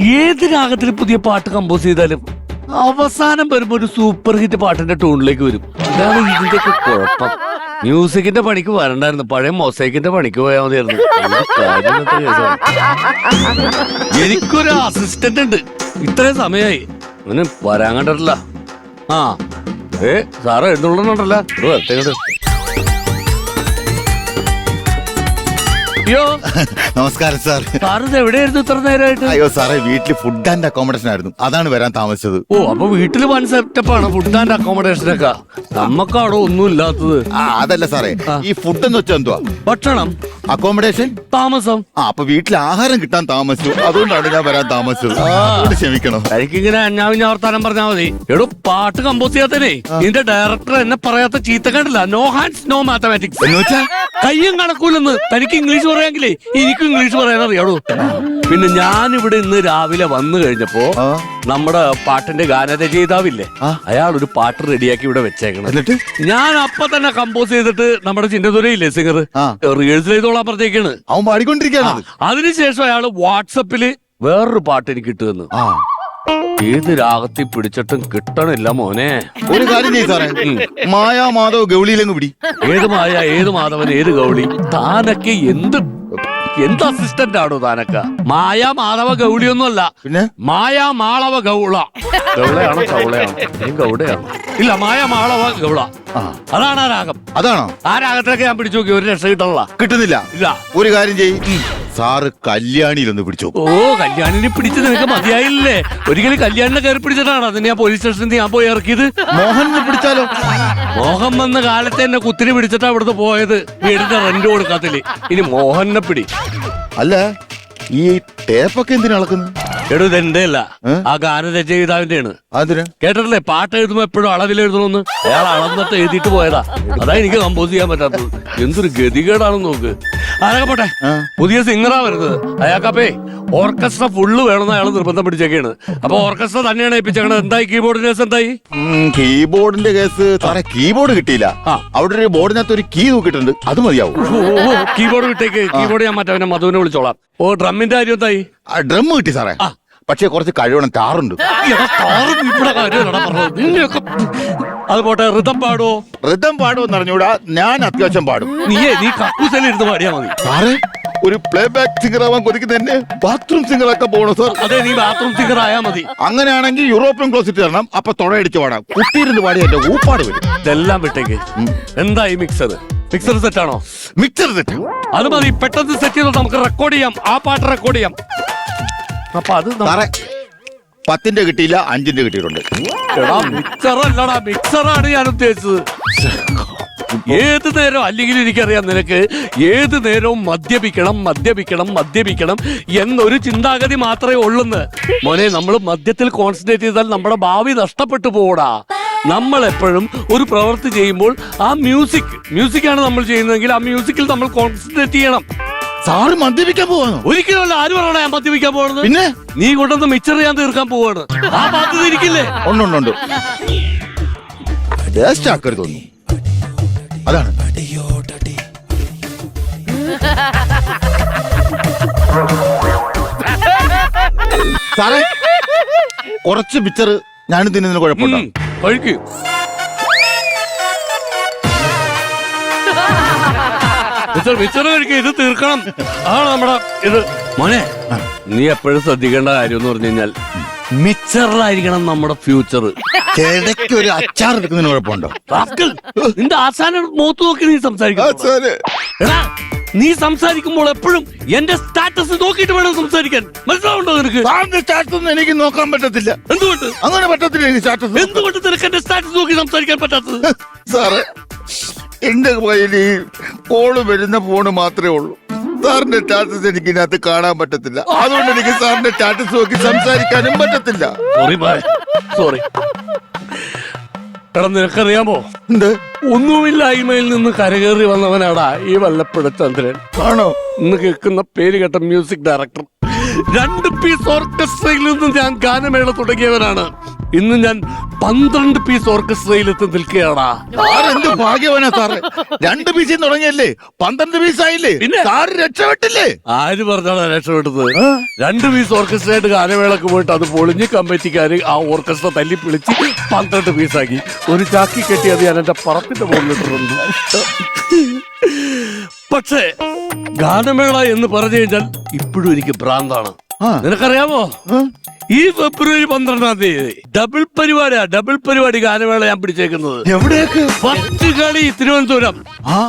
ഏത് രാഗത്തിൽ പുതിയ പാട്ട് കമ്പോസ് ചെയ്താലും അവസാനം വരുമ്പോ ഒരു സൂപ്പർ ഹിറ്റ് പാട്ടിന്റെ ടൂണിലേക്ക് വരും. ഇതാണ് ഇതിന്റെ കുഴപ്പം. മ്യൂസിക്കിന്റെ പണിക്ക് വരണ്ടായിരുന്നു. പഴയ മൊസൈക്കിന്റെ പണിക്ക് പോയാൽ മതിയായിരുന്നു. എനിക്കൊരു അസിസ്റ്റന്റ് ഉണ്ട്. ഇത്രയും സമയമായി അങ്ങനെ വരാൻ കണ്ടിട്ടില്ല. ആ. ഏ സാറ് എഴുന്നള്ളണ്ടല്ല അയ്യോ. നമസ്കാരം സാർ. സാറ് ഇത് എവിടെയായിരുന്നു ഇത്ര നേരമായിട്ട് അയ്യോ സാറേ വീട്ടിൽ ഫുഡ് ആൻഡ് അക്കോമഡേഷൻ ആയിരുന്നു അതാണ് വരാൻ താമസിച്ചത്. ഓ അപ്പൊ വീട്ടിൽ വൺ സെറ്റപ്പ് ആണ് ഫുഡ് ആൻഡ് അക്കോമഡേഷൻ ഒക്കെ നമ്മക്കവിടെ ഒന്നും ഇല്ലാത്തത്? ആ അതല്ല സാറേ. ഈ ഫുഡ് എന്ന് വെച്ചാൽ എന്തുവാ? ഭക്ഷണം. അക്കോമഡേഷൻ താമസം. ആ അപ്പൊ വീട്ടിൽ ആഹാരം കിട്ടാൻ താമസിച്ചു. അതുകൊണ്ടാണ് ഞാൻ വരാൻ താമസിച്ചത്. അതുകൊണ്ട് ക്ഷമിക്കണം. എനിക്കിങ്ങനെ അഞ്ഞാവിഞ്ഞ വർത്താനം പറഞ്ഞാൽ മതി. എടോ പാട്ട് കമ്പോസ് ചെയ്യാത്തനെ ഇതിന്റെ ഡയറക്ടർ എന്നെ പറയാത്ത ചീത്ത കണ്ടില്ല നോ ഹാൻഡ്സ് നോ മാത്തമാറ്റിക്സ് എന്ന് വെച്ചാൽ കയ്യും കണക്കൂലെന്ന്. തനിക്ക് ഇംഗ്ലീഷ് പറയാമെങ്കിലേ എനിക്കും ഇംഗ്ലീഷ് പറയാൻ അറിയാടോ പിന്നെ ഞാൻ ഇവിടെ ഇന്ന് രാവിലെ വന്നു കഴിഞ്ഞപ്പോ നമ്മുടെ പാട്ടിന്റെ ഗാനരചയിതാവില്ലേ. അയാൾ ഒരു പാട്ട് റെഡിയാക്കി ഇവിടെ വെച്ചേക്കണം. എന്നിട്ട്? ഞാൻ അപ്പൊ തന്നെ കമ്പോസ് ചെയ്തിട്ട് നമ്മുടെ ചിന്തതുരയില്ലേ സിംഗർ. റിഹേഴ്സൽ ചെയ്തോളാൻ പറഞ്ഞേക്കാണ്. അവൻ പാടിക്കൊണ്ടിരിക്കുകയാണ് അതിനുശേഷം അയാൾ വാട്സപ്പിൽ വേറൊരു പാട്ട് എനിക്ക് കിട്ടുമെന്ന് ആ. ഏത് രാഗത്തിൽ പിടിച്ചിട്ടും കിട്ടണില്ല മോനെ. ഒരു കാര്യം ചെയ്യ് സാറേ. മായാ മാധവ് ഗൗളിയിലങ്ങ് പിടി. ഏത് മായ ഏത് മാധവൻ ഏത് ഗൗളി? താനൊക്കെ എന്ത് എന്ത് അസിസ്റ്റന്റ് ആണോ താനൊക്കെ? മായ മാധവ ഗൗളിയൊന്നുമല്ല. പിന്നെ? മായ മാളവ ഗൗള. ഗൗളയാണോ ഗൗളയാണോ ഏ, ഗൗഡയാണോ ഇല്ല മായ മാളവ ഗൗള. ആ. അതാണ് ആ രാഗം. അതാണോ? ആ രാഗത്തിലൊക്കെ ഞാൻ പിടിച്ചു നോക്കി ഒരു രക്ഷ കിട്ടണല്ല. കിട്ടുന്നില്ല. ഇല്ല. ഒരു കാര്യം ചെയ്യും. സാറ് കല്യാണിയിലൊന്ന് പിടിച്ചു ഓ കല്യാണിനെ പിടിച്ച് നിനക്ക് മതിയായില്ലേ? ഒരിക്കലും കല്യാണിനെ കയറി പിടിച്ചിട്ടാണ്? അതിന് ഞാൻ പോലീസ് സ്റ്റേഷനിൽ ഞാൻ പോയി ഇറക്കിയത്. മോഹനെ പിടിച്ചാലോ? മോഹൻ വന്ന കാലത്ത് എന്നെ കുത്തിരി പിടിച്ചിട്ടാ അവിടുന്ന് പോയത്. വീടിന്റെ റെന്റ് കൊടുക്കാത്തിൽ ഇനി മോഹനെ പിടി. അല്ല ഈ ടേപ്പൊക്കെ എന്തിനാ അളക്കുന്നത്? എടോ ഇതെന്റെ അല്ല? ആ ഗാന അതിന് കേട്ടിട്ടില്ലേ? പാട്ട് എഴുതുമ്പോ എപ്പോഴും അളവിൽ എഴുതണമെന്ന് അയാൾ അളന്നിട്ട് എഴുതിയിട്ട് പോയതാ. അതാ എനിക്ക് കമ്പോസ് ചെയ്യാൻ പറ്റാത്തത്. എന്തൊരു ഗതികേടാണെന്ന് നോക്ക്. അതൊക്കെ പോട്ടെ? പുതിയ സിംഗറാ വരുന്നത്. അയാൾക്കപ്പേ ഓർക്കസ്ട്ര ഫുള്ള് വേണമെന്ന് അയാൾ നിർബന്ധം പിടിച്ചേക്കാണ്. അപ്പൊ ഓർക്കസ്ട്ര തന്നെയാണ് ഏൽപ്പിച്ചേക്കണത്. എന്തായി കീബോർഡിന്റെ കേസ് എന്തായി? കീബോർഡിന്റെ കേസ് സാറേ കീബോർഡ് കിട്ടിയില്ല. അവിടെ ഒരു ബോർഡിനകത്ത് ഒരു കീ നോക്കിയിട്ടുണ്ട് അത് മതിയാവും. കീബോർഡ് കിട്ടേക്ക് കീബോർഡ് ഞാൻ മറ്റവനെ മധുവിനെ വിളിച്ചോളാം. ഓ ഡ്രമ്മിന്റെ കാര്യം എന്തായി? ഡ്രം കിട്ടി സാറേ. പക്ഷെ കുറച്ച് കഴിവണം. താറുണ്ട് അത് പോട്ടെ ഋതം പാടോ? ഋതം പാടുമെന്ന് അറിഞ്ഞൂടാ ഞാൻ അത്യാവശ്യം പാടും. നീയേ നീ കക്കൂസയിൽ ഇരുന്ന് പാടിയാ മതി. സാറേ ഒരു പ്ലേ ബാക്ക് സിംഗർ ആവാൻ കൊതിക്കുന്ന എന്നെ ബാത്റൂം സിംഗർ ഒക്കെ പോകണം സാർ അതെ നീ ബാത്റൂം സിംഗർ ആയാ മതി. അങ്ങനെയാണെങ്കിൽ യൂറോപ്യൻ ക്ലോസിറ്റ് തരണം. അപ്പൊ തുണയടിച്ച് പാടാം. കുട്ടിയിരുന്ന് പാടി എന്റെ ഊപ്പാട് വരും. ഇതെല്ലാം വിട്ടേക്ക്. എന്തായി മിക്സർ മിക്സർ സെറ്റ് ആണോ? മിക്സർ സെറ്റ് അത് മതി പെട്ടെന്ന് സെറ്റ് ചെയ്തോ നമുക്ക് റെക്കോർഡ് ചെയ്യാം. ആ പാട്ട് റെക്കോർഡ് ചെയ്യാം. അപ്പൊ അത് ന- സാറേ പത്തിന്റെ കിട്ടിയില്ല അഞ്ചിന്റെ കിട്ടിയിട്ടുണ്ട്. എടാ മിക്സർ മിക്സറാണ് ഞാൻ ഉദ്ദേശിച്ചത്. ഏത് നേരം അല്ലെങ്കിൽ എനിക്കറിയാം നിനക്ക് ഏത് നേരവും മദ്യപിക്കണം മദ്യപിക്കണം മദ്യപിക്കണം എന്നൊരു ചിന്താഗതി മാത്രമേ ഉള്ളൂന്ന്. മോനെ നമ്മൾ മദ്യത്തിൽ കോൺസെൻട്രേറ്റ് ചെയ്താൽ നമ്മുടെ ഭാവി നഷ്ടപ്പെട്ടു പോടാ നമ്മൾ എപ്പോഴും ഒരു പ്രവൃത്തി ചെയ്യുമ്പോൾ ആ മ്യൂസിക് മ്യൂസിക്കാണ് നമ്മൾ ചെയ്യുന്നതെങ്കിൽ ആ മ്യൂസിക്കിൽ നമ്മൾ കോൺസെൻട്രേറ്റ് ചെയ്യണം. സാറ് മദ്യപിക്കാൻ പോവാണോ? ഒരിക്കലും ആര് പറയണ ഞാൻ മദ്യപിക്കാൻ പോകണത് പിന്നെ? നീ കൊണ്ടുവന്ന് മിച്ചർ ഞാൻ തീർക്കാൻ പോവാണ്. ആ ബാധ്യത ഇരിക്കില്ലേ? ഉണ്ടുണ്ടുണ്ട് ആക്കരുത് അതാണ്. സാറേ കുറച്ച് പിക്ചർ ഞാനും തിന്നുന്നതിന് കുഴപ്പമുണ്ടോ? കഴിക്ക്. മിച്ചർ മിച്ചർ കഴിക്കുക ഇത് തീർക്കണം. അതാണ് നമ്മുടെ ഇത്. മോനെ നീ എപ്പോഴും ശ്രദ്ധിക്കേണ്ട കാര്യം എന്ന് പറഞ്ഞു കഴിഞ്ഞാൽ മിച്ചറിലായിരിക്കണം നമ്മുടെ ഫ്യൂച്ചർ കിടയ്ക്ക് ഒരു അച്ചാർ എടുക്കുന്നതിന് കുഴപ്പമുണ്ടോ? നിന്റെ ആശാന മുഖത്ത് നോക്കി നീ സംസാരിക്കും എടാ നീ സംസാരിക്കുമ്പോൾ എപ്പോഴും എന്റെ സ്റ്റാറ്റസ് നോക്കിയിട്ട് വേണം സംസാരിക്കാൻ. മനസ്സിലാവുണ്ടോ നിനക്ക്? സാറിന്റെ സ്റ്റാറ്റസ് ഒന്നും എനിക്ക് നോക്കാൻ പറ്റത്തില്ല. എന്തുകൊണ്ട്? അങ്ങനെ പറ്റത്തില്ല എനിക്ക് സ്റ്റാറ്റസ് എന്തുകൊണ്ട് നിനക്ക് എന്റെ സ്റ്റാറ്റസ് നോക്കി സംസാരിക്കാൻ പറ്റാത്തത്? സാറേ എന്റെ കയ്യിൽ ഈ കോൾ വരുന്ന ഫോണ് മാത്രമേ ഉള്ളൂ. സാറിന്റെ സ്റ്റാറ്റസ് എനിക്ക് ഇതിനകത്ത് കാണാൻ പറ്റത്തില്ല. അതുകൊണ്ട് എനിക്ക് സാറിന്റെ സ്റ്റാറ്റസ് നോക്കി സംസാരിക്കാനും പറ്റത്തില്ല. സോറി സോറി എടാ നിനക്കറിയാമോ? എന്ത്? ഒന്നുമില്ലായ്മയിൽ നിന്ന് കരകയറി വന്നവനാടാ ഈ വല്ലപ്പുഴ ചന്ദ്രൻ. ആണോ? ഇന്ന് കേൾക്കുന്ന പേര് കേട്ട മ്യൂസിക് ഡയറക്ടർ രണ്ട് പീസ് ഓർക്കസ്ട്രയിൽ നിന്ന് ഞാൻ ഗാനമേള തുടങ്ങിയവനാണ്. ഇന്ന് ഞാൻ പന്ത്രണ്ട് പീസ് ഓർക്കസ്ട്രയിൽ എത്തി നിൽക്കുകയാടാ. എന്ത് ഭാഗ്യവനാ സാറ്? രണ്ട് പീസിൽ തുടങ്ങിയല്ലേ? പന്ത്രണ്ട് പീസ് ആയില്ലേ? സാറ് രക്ഷപ്പെട്ടില്ലേ? ആര് പറഞ്ഞാണ് രക്ഷപ്പെട്ടത്? രണ്ട് പീസ് ഓർക്കസ്ട്രയായിട്ട് ഗാനമേളക്ക് പോയിട്ട് അത് പൊളിഞ്ഞ് കമ്മിറ്റിക്കാര് ആ ഓർക്കസ്ട്ര തല്ലി പിളിച്ച് പന്ത്രണ്ട് ആക്കി. ഒരു ചാക്കി കെട്ടി അത് ഞാൻ എന്റെ പറപ്പിന്റെ മുകളിലിട്ടുണ്ട് പക്ഷേ ഗാനമേള എന്ന് പറഞ്ഞു കഴിഞ്ഞാൽ ഇപ്പോഴും എനിക്ക് ഭ്രാന്താണ്. നിനക്കറിയാമോ? ഈ ഫെബ്രുവരി പന്ത്രണ്ടാം തീയതി ഡബിൾ പരിപാടിയാ ഡബിൾ പരിപാടി ഗാനമേള ഞാൻ പിടിച്ചേക്കുന്നത്. എവിടെയൊക്കെ? ഫസ്റ്റ് കളി തിരുവനന്തപുരം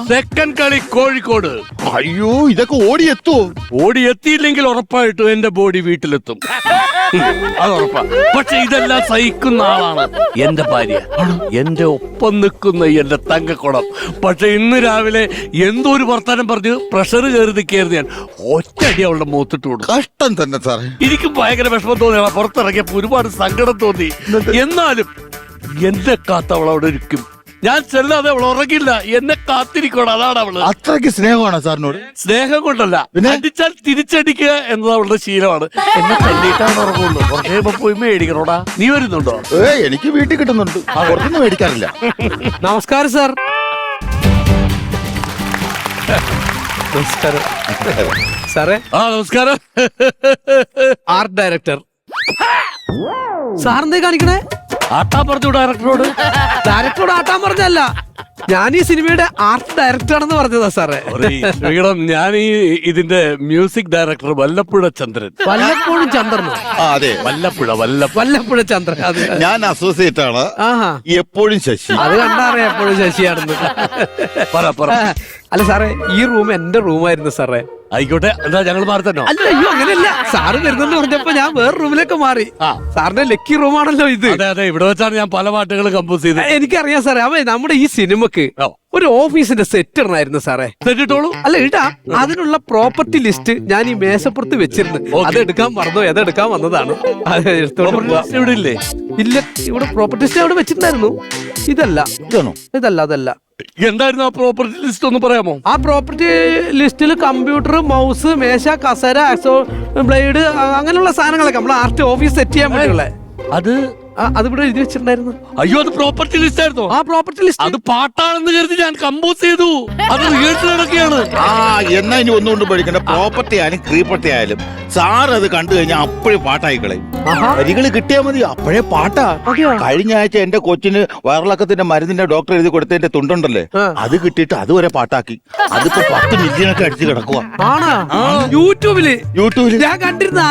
സെക്കൻഡ് കളി കോഴിക്കോട്. അയ്യോ ഇതൊക്കെ ഓടി എത്തോ ഓടി എത്തിയില്ലെങ്കിൽ ഉറപ്പായിട്ടും എന്റെ ബോഡി വീട്ടിലെത്തും. അത് ഉറപ്പാ. പക്ഷെ ഇതെല്ലാം സഹിക്കുന്ന ആളാണ് എന്റെ ഭാര്യ. എന്റെ ഒപ്പം നിൽക്കുന്ന എന്റെ തങ്കക്കുളം പക്ഷെ ഇന്ന് രാവിലെ എന്തോ ഒരു വർത്താനം പറഞ്ഞ് പ്രഷർ കയറി നിൽക്കുകയായിരുന്നു ഞാൻ. ഒറ്റടി അവളുടെ മൂത്തിട്ട് കൊടുക്കും കഷ്ടം തന്നെ സാറേ. എനിക്ക് ഭയങ്കര വിഷമം തോന്നിയാണ് പുറത്തിറങ്ങിയപ്പോൾ ഒരുപാട് സങ്കടം തോന്നി. എന്നാലും എന്റെ കാത്ത അവൾ അവിടെ ഇരിക്കും. ഞാൻ ചെല്ലാതെ അവൾ ഉറങ്ങില്ല എന്നെ കാത്തിരിക്കണം അതാണ് അവൾ. അത്രയ്ക്ക് സ്നേഹമാണ് സാറിനോട്? സ്നേഹം കൊണ്ടല്ല? അടിച്ചാൽ തിരിച്ചടിക്കുക എന്നത് അവളുടെ ശീലമാണ്. എന്നെ തല്ലിയിട്ടാണ് ഉറങ്ങുള്ളൂ. കുറച്ച് പോയി മേടിക്കണോടാ. നീ വരുന്നുണ്ടോ? ഏ എനിക്ക് വീട്ടിൽ കിട്ടുന്നുണ്ട്. പുറത്തൊന്നും മേടിക്കാറില്ല. നമസ്കാരം സാർ. നമസ്കാരം. സാറേ. ആ നമസ്കാരം. Art director. സാറെന്തേ കാണിക്കണേ? ആട്ടാ പറഞ്ഞു ഡയറക്ടറോട് ഡയറക്ടറോട് ആട്ടാൻ പറഞ്ഞല്ല. ഞാൻ ഈ സിനിമയുടെ ആർട്ട് ഡയറക്ടർ ആണെന്ന് പറഞ്ഞതാ സാറേ. ശ്രീകടം ഞാൻ ഈ ഇതിന്റെ മ്യൂസിക് ഡയറക്ടർ വല്ലപ്പുഴ ചന്ദ്രൻ. വല്ലപ്പോഴും ചന്ദ്രൻ ആ അതെ. വല്ലപ്പുഴ വല്ല വല്ലപ്പുഴ ചന്ദ്രൻ അത്. ഞാൻ അസോസിയേറ്റ് ആണ്. ആഹാ. എപ്പോഴും ശശി. അത് കണ്ടാറേ എപ്പോഴും ശശിയാണെന്ന്. പറ പറ. അല്ല സാറേ ഈ റൂം എന്റെ റൂമായിരുന്നു സാറേ. ആയിക്കോട്ടെ എന്താ ഞങ്ങൾ മാറി തന്നോ അല്ല അയ്യോ അങ്ങനെയല്ല. സാറ് വരുന്നെന്ന് പറഞ്ഞപ്പോ ഞാൻ വേറെ റൂമിലേക്ക് മാറി. ആ. സാറിന്റെ ലക്കി റൂമാണല്ലോ ഇത്. അതെ അതെ ഇവിടെ വെച്ചാണ് ഞാൻ പല പാട്ടുകൾ കമ്പോസ് ചെയ്ത് എനിക്കറിയാം സാറേ അവൻ നമ്മുടെ ഈ സിനിമക്ക് ഓ. ഒരു ഓഫീസിന്റെ സെറ്റ് ഇടണായിരുന്നു സാറേ. തെറ്റിട്ടോളൂ അല്ല ഇടാ അതിനുള്ള പ്രോപ്പർട്ടി ലിസ്റ്റ് ഞാൻ ഈ മേശപ്പുറത്ത് വെച്ചിരുന്നു. അത് എടുക്കാൻ മറന്നു അത് എടുക്കാൻ വന്നതാണ്. അത് എടുത്തോണ്ട് പോവാ. ഇവിടെ ഇല്ലേ? ഇല്ല ഇവിടെ പ്രോപ്പർട്ടി ലിസ്റ്റ് അവിടെ വെച്ചിട്ടുണ്ടായിരുന്നു. ഇതല്ല. ഇതാണോ? ഇതല്ല അതല്ല. എന്തായിരുന്നു ആ പ്രോപ്പർട്ടി ലിസ്റ്റ് ഒന്ന് പറയാമോ? ആ പ്രോപ്പർട്ടി ലിസ്റ്റിൽ കമ്പ്യൂട്ടർ മൗസ് മേശ കസര ബ്ലേഡ് അങ്ങനെയുള്ള സാധനങ്ങളൊക്കെ നമ്മൾ ആർട്ട് ഓഫീസ് സെറ്റ് ചെയ്യാൻ വേണ്ടിയുള്ള. അത് അത് ഇവിടെ എഴുതി വെച്ചിട്ടുണ്ടായിരുന്നു. അയ്യോ അത് പ്രോപ്പർട്ടി ലിസ്റ്റ് ആയിരുന്നു? ആ പ്രോപ്പർട്ടി ലിസ്റ്റ് അത് പാട്ടാണെന്ന് കരുതി ഞാൻ കമ്പോസ് ചെയ്തു. അത് റിഹേഴ്സൽ നടക്കുകയാണ്. ആ എന്നാ ഇനി ഒന്നുകൊണ്ട് പഠിക്കണ്ട. പ്രോപ്പർട്ടി ആയാലും ക്രീപ്പർട്ടി ആയാലും സാർ അത് കണ്ടു കഴിഞ്ഞാൽ അപ്പോഴേ പാട്ടായി കളയും. വരികൾ കിട്ടിയാ മതി. അപ്പോഴേ പാട്ടാ? കഴിഞ്ഞ ആഴ്ച എന്റെ കൊച്ചിന് വയറിളക്കത്തിന്റെ മരുന്നിന്റെ ഡോക്ടർ എഴുതി കൊടുത്തതിന്റെ തുണ്ടുണ്ടല്ലേ. അത് കിട്ടിയിട്ട് അതുവരെ പാട്ടാക്കി. അതിപ്പോ പത്ത് മില്യണൊക്കെ അടിച്ച് കിടക്കുക യൂട്യൂബിൽ. യൂട്യൂബിൽ? യൂട്യൂബിൽ ഞാൻ കണ്ടിരുന്ന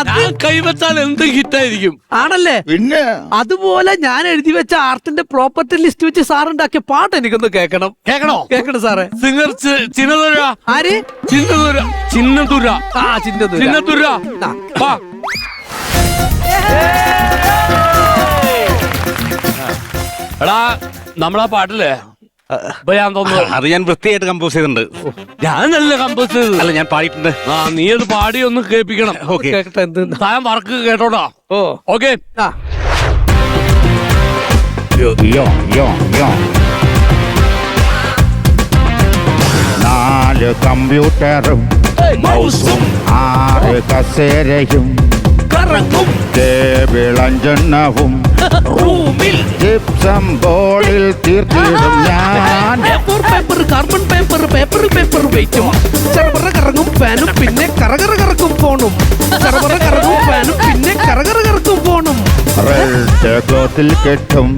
കൈവച്ചാൽ എന്ത് ഹിറ്റായിരിക്കും ആണല്ലേ? പിന്നെ? അതുപോലെ ഞാൻ എഴുതി വെച്ച ആർട്ടിന്റെ പ്രോപ്പർട്ടി ലിസ്റ്റ് വെച്ച് സാർ ഉണ്ടാക്കിയ പാട്ട് എനിക്കൊന്ന് കേൾക്കണം. കേൾക്കണോ? കേൾക്കണം സാറേ സിംഗർ ചിന്നതുര. ആര്? ചിന്നതുര. ചിന്നതുര. ആ ചിന്നതുര. ചിന്നതുര. എടാ നമ്മളാ പാട്ടില്ലേ? ഇപ്പൊ ഞാൻ തോന്നുന്നു അത് ഞാൻ വൃത്തിയായിട്ട് കമ്പോസ് ചെയ്തിട്ടുണ്ട്. ഞാനല്ല കമ്പോസ് ചെയ്തത്? അല്ല ഞാൻ പാടിയിട്ടുണ്ട്. ആ നീ അത് പാടി ഒന്ന് കേൾപ്പിക്കണം. ഓക്കെ താൻ വർക്ക് കേട്ടോടാ. ഓ. ഓക്കെ ആ യോ യോ നാല് കമ്പ്യൂട്ടറും മൗസും ആറ് കസേരയും കറങ്ങും. ടേബിളഞ്ചെണ്ണവും റൂമിൽ ജിപ്സം ബോർഡിൽ തീർത്തിടും ഞാൻ. Paper paper carbon paper paper paper വെയിറ്റും ചെറുപറ കറങ്ങും ഫാനും പിന്നെ കറകറ കറക്കും ഫോണും ചെറുപറ കറങ്ങും ഫാനും പിന്നെ കറകറ കറക്കും ഫോണും റെഡ് ക്ലോത്തിൽ കെട്ടും.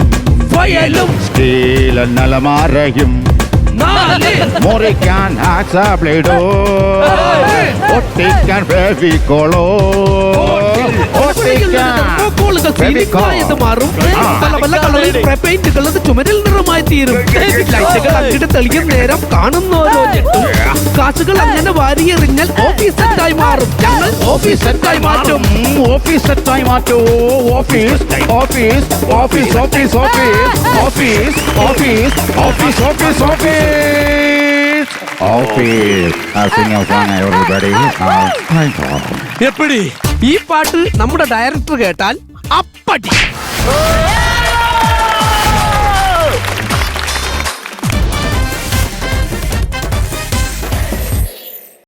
புயலும் ஸ்டீல நலமாறையும் മുറിക്കാൻ ആക്സാബ്ലേഡോ ഒട്ടിക്കാൻ ഫെവിക്കോളോ. ഒട്ടിക്കാൻ മാറും. പല കളറിൽ പെയിന്റുകൾ അത്. ചുമരിൽ നിറമായി തീരും. ലൈറ്റുകൾ അങ്ങിട്ട് തെളിയും നേരം കാണുന്ന ഓരോ ഞെട്ടും. കാശുകൾ അങ്ങനെ വാരിയെറിഞ്ഞാൽ ഓഫീസ് സെറ്റായി മാറും. ഞങ്ങൾ ഓഫീസ് സെറ്റായി മാറ്റും. ഓഫീസ് സെറ്റായി മാറ്റൂ. Office office office office office office office office office എപ്പടി? ഈ പാട്ട് നമ്മുടെ ഡയറക്ടർ കേട്ടാൽ അപ്പടി.